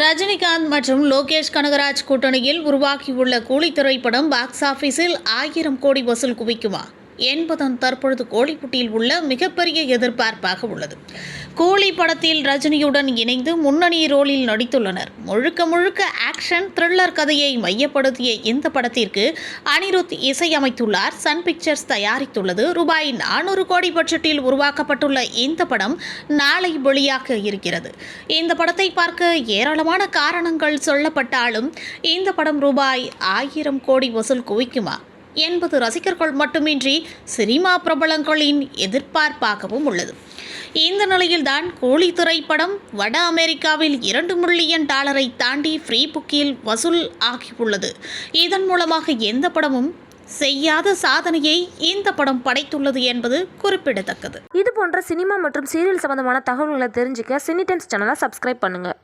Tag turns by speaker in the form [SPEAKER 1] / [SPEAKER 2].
[SPEAKER 1] ரஜினிகாந்த் மற்றும் லோகேஷ் கனகராஜ் கூட்டணியில் உருவாகியுள்ள கூலி திரைப்படம் பாக்ஸ் ஆஃபீஸில் ஆயிரம் கோடி வசூல் குவிக்குமா? என்பதன் தற்பொழுது கோழிப்புட்டியில் உள்ள மிகப்பெரிய எதிர்பார்ப்பாக உள்ளது. கூலி படத்தில் ரஜினியுடன் இணைந்து முன்னணி ரோலில் நடித்துள்ளனர். முழுக்க முழுக்க ஆக்ஷன் த்ரில்லர் கதையை மையப்படுத்திய இந்த படத்திற்கு அனிருத் இசையமைத்துள்ளார். சன் பிக்சர்ஸ் தயாரித்துள்ளது. ரூபாய் நானூறு கோடி பட்ஜெட்டில் உருவாக்கப்பட்டுள்ள இந்த படம் நாளை வெளியாக இருக்கிறது. இந்த படத்தை பார்க்க ஏராளமான காரணங்கள் சொல்லப்பட்டாலும் இந்த படம் ரூபாய் ஆயிரம் கோடி வசூல் குவிக்குமா? என்பது ரசிகர்கள் மட்டுமின்றி சினிமா பிரபலங்களின் எதிர்பார்ப்பாகவும் உள்ளது. இந்த நிலையில்தான் கூலி திரைப்படம் வட அமெரிக்காவில் இரண்டு மில்லியன் டாலரை தாண்டி ஃப்ரீ புக்கில் வசூல் ஆகியுள்ளது. இதன் மூலமாக எந்த படமும் செய்யாத சாதனையை இந்த படம் படைத்துள்ளது என்பது குறிப்பிடத்தக்கது.
[SPEAKER 2] இது போன்ற சினிமா மற்றும் சீரியல் சம்பந்தமான தகவல்களை தெரிஞ்சுக்க சினிடென்ஸ் சேனலை சப்ஸ்கிரைப் பண்ணுங்கள்